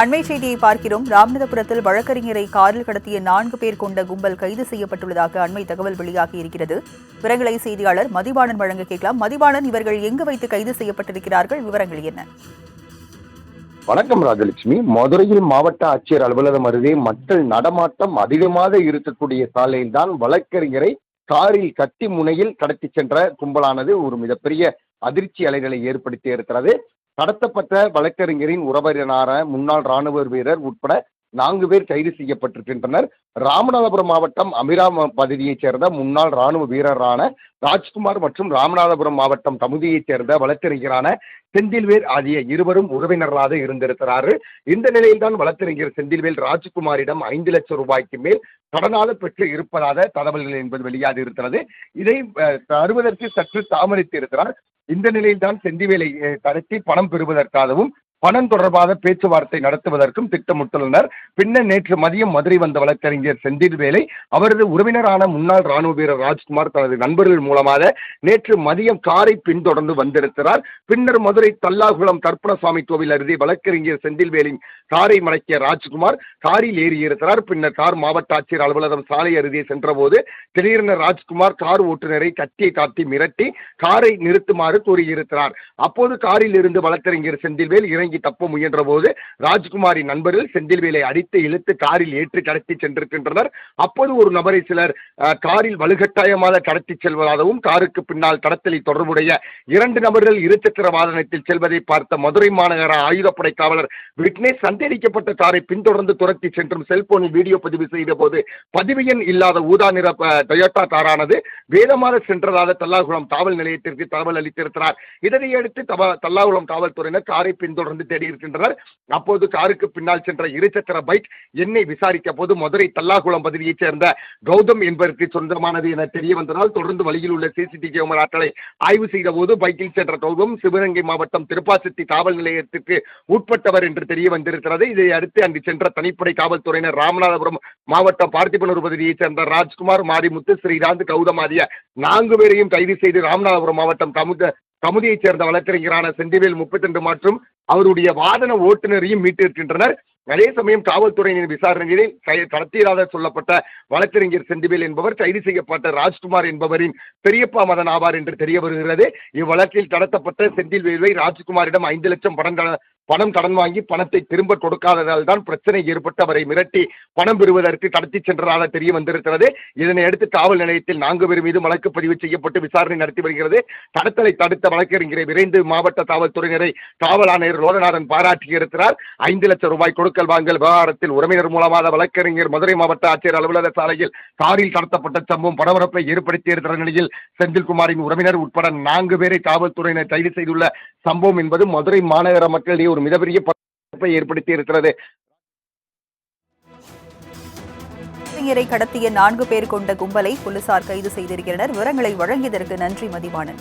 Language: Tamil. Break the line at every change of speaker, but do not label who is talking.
அண்மை செய்தியை பார்க்கிறோம். ராமநாதபுரத்தில் வழக்கறிஞரை காரில் கடத்திய நான்கு பேர் கொண்ட கும்பல் கைது செய்யப்பட்டுள்ளதாக அண்மை தகவல் வெளியாகி இருக்கிறது. விரங்கலை செய்தியாளர் மதிவாணன் வழங்க கேட்கலாம். மதிவாணன் இவர்கள் எங்கு வைத்து கைது செய்யப்பட்டிருக்கிறார்கள்? விவரங்கள் என்ன?
வணக்கம் ராஜலட்சுமி. மதுரையில் மாவட்ட ஆட்சியர் அலுவலகம் அருகே மக்கள் நடமாட்டம் அதிகமாக இருக்கக்கூடிய சாலையில் தான் வழக்கறிஞரை காரில் கத்தி முனையில் கடத்தி சென்ற கும்பலானது ஒரு மிகப்பெரிய அதிர்ச்சி அலைகளை ஏற்படுத்தி இருக்கிறது. கடத்தப்பட்ட வழக்கறிஞரின் உறவினரான முன்னாள் ராணுவ வீரர் உட்பட நான்கு பேர் கைது செய்யப்பட்டிருக்கின்றனர். ராமநாதபுரம் மாவட்டம் அமிராம பகுதியைச் சேர்ந்த முன்னாள் ராணுவ வீரரான ராஜ்குமார் மற்றும் ராமநாதபுரம் மாவட்டம் தமுதியைச் சேர்ந்த வழக்கறிஞரான செந்தில்வேல் ஆகிய இருவரும் உறவினர்களாக இருந்திருக்கிறார்கள். இந்த நிலையில்தான் வழக்கறிஞர் செந்தில்வேல் ராஜ்குமாரிடம் ஐந்து லட்சம் ரூபாய்க்கு மேல் கடனாக பெற்று இருப்பதாக தகவல்கள் என்பது வெளியாக இருக்கிறது. இதை தருவதற்கு சற்று தாமதித்து இருக்கிறார் இந்த நிலையில்தான் செந்திவேலை கடத்தி பணம் பெறுவதற்காகவும் பணம் தொடர்பாக பேச்சுவார்த்தை நடத்துவதற்கும் திட்டமிட்டுள்ளனர். பின்னர் நேற்று மதியம் மதுரை வந்த வழக்கறிஞர் செந்தில்வேலை அவரது உறவினரான முன்னாள் ராணுவ வீரர் ராஜ்குமார் தனது நண்பர்கள் மூலமாக நேற்று மதியம் காரை பின்தொடர்ந்து வந்திருக்கிறார். பின்னர் மதுரை தல்லாகுளம் கற்பணசாமி கோவில் அருகே வழக்கறிஞர் செந்தில்வேலின் காரை மடக்கிய ராஜ்குமார் காரில் ஏறியிருக்கிறார். பின்னர் கார் மாவட்ட ஆட்சியர் அலுவலகம் சாலை அருகே சென்றபோது திடீரென ராஜ்குமார் கார் ஓட்டுநரை கத்தியை காட்டி மிரட்டி காரை நிறுத்துமாறு கூறியிருக்கிறார். அப்போது காரில் இருந்து வழக்கறிஞர் செந்தில்வேல் இறங்கி தப்ப முயன்ற போது ராஜ்குமாரின் நண்பர்கள் செந்தில்வேலை அடித்து இழுத்து காரில் ஏற்றி கடத்தி சென்றிருக்கின்றனர். அப்போது ஒரு நபரை சிலர் காரில் வலுக்கட்டாயமாக கடத்தி செல்வதாகவும் காருக்கு பின்னால் கடத்தலை தொடர்புடைய இரண்டு நபர்கள் இருசக்கர வாகனத்தில் செல்வதை பார்த்த மதுரை மாநகர ஆயுதப்படை காவலர் விக்னேஷ் சந்தேகிக்கப்பட்ட காரை பின்தொடர்ந்து துரத்தி சென்றும் செல்போனில் வீடியோ பதிவு செய்த போது பதிவு எண் இல்லாத ஊதா நிற டொயோட்டா காரானது வேதமாக சென்றதாக தல்லாகுளம் காவல் நிலையத்திற்கு தகவல் அளித்திருக்கிறார். இதனையடுத்து தல்லாகுளம் காவல்துறையினர் காரை பின்தொடர்ந்து தேடியிருக்கின்றனர் அப்போது காருக்கு பின்னால் சென்ற இருசக்கர பைக் என்னை விசாரிக்க போது மதுரை தல்லாகுளம் பகுதியைச் சேர்ந்த கௌதம் என்பதற்கு சொந்தமானது என தெரிய வந்ததால் தொடர்ந்து வழியில் உள்ள சிசிடிவி கேமராக்களை ஆய்வு செய்த போது பைக்கில் சென்ற கௌதம் சிவகங்கை மாவட்டம் திருப்பாசிட்டி காவல் நிலையத்திற்கு உட்பட்டவர் என்று தெரிய வந்திருக்கிறது. இதை அடுத்து அங்கு சென்ற தனிப்படை காவல்துறையினர் ராமநாதபுரம் மாவட்டம் பார்த்திபனூர் பகுதியைச் சேர்ந்த ராஜ்குமார் மாரிமுத்து ஸ்ரீகாந்த் கௌதம் ஆகிய நான்கு பேரையும் கைது செய்து ராமநாதபுரம் மாவட்டம் கமுத கமுதியைச் சேர்ந்த வழக்கறிஞரான செந்திவேல் முப்பத்தி ரெண்டு மற்றும் அவருடைய வாகன ஓட்டுநரையும் மீட்டிருக்கின்றனர் அதே சமயம் காவல்துறையினர் விசாரணைகளில் கடத்தியதாக சொல்லப்பட்ட வழக்கறிஞர் செந்திவேல் என்பவர் கைது செய்யப்பட்ட ராஜ்குமார் என்பவரின் பெரியப்பா மதன் ஆவார் என்று தெரிய வருகிறது இவ்வழக்கில் கடத்தப்பட்ட செந்தில்வேலை ராஜ்குமாரிடம் ஐந்து லட்சம் பணம் பணம் கடன் வாங்கி பணத்தை திரும்ப கொடுக்காததால் தான் பிரச்சனை ஏற்பட்டு அவரை மிரட்டி பணம் பெறுவதற்கு கடத்தி சென்றதாக தெரிய வந்திருக்கிறது. இதனை அடுத்து காவல் நிலையத்தில் நான்கு பேர் மீது வழக்கு பதிவு செய்யப்பட்டு விசாரணை நடத்தி வருகிறது. கடத்தலை தடுத்த வழக்கறிஞரை விரைந்து மாவட்ட காவல்துறையினரை காவல் ஆணையர் லோகநாதன் பாராட்டியிருக்கிறார் ஐந்து லட்சம் ரூபாய் கொடுக்கல் வாங்கல் விவகாரத்தில் உறவினர் மூலமாக வழக்கறிஞர் மதுரை மாவட்ட ஆட்சியர் அலுவலக சாலையில் காரில் கடத்தப்பட்ட சம்பவம் பரபரப்பை ஏற்படுத்தியிருக்கிற நிலையில் செந்தில்குமாரின் உறவினர் உட்பட நான்கு பேரை காவல்துறையினர் கைது செய்துள்ள சம்பவம் என்பது மதுரை மாநகர மக்களிடையே ஒரு மிகப்பெரிய பரபரப்பை ஏற்படுத்தி இருக்கிறது.
இளைஞரை கடத்திய நான்கு பேர் கொண்ட கும்பலை போலீசார் கைது செய்திருக்கிறனர். விவரங்களை வழங்கியதற்கு நன்றி மதிவாணன்.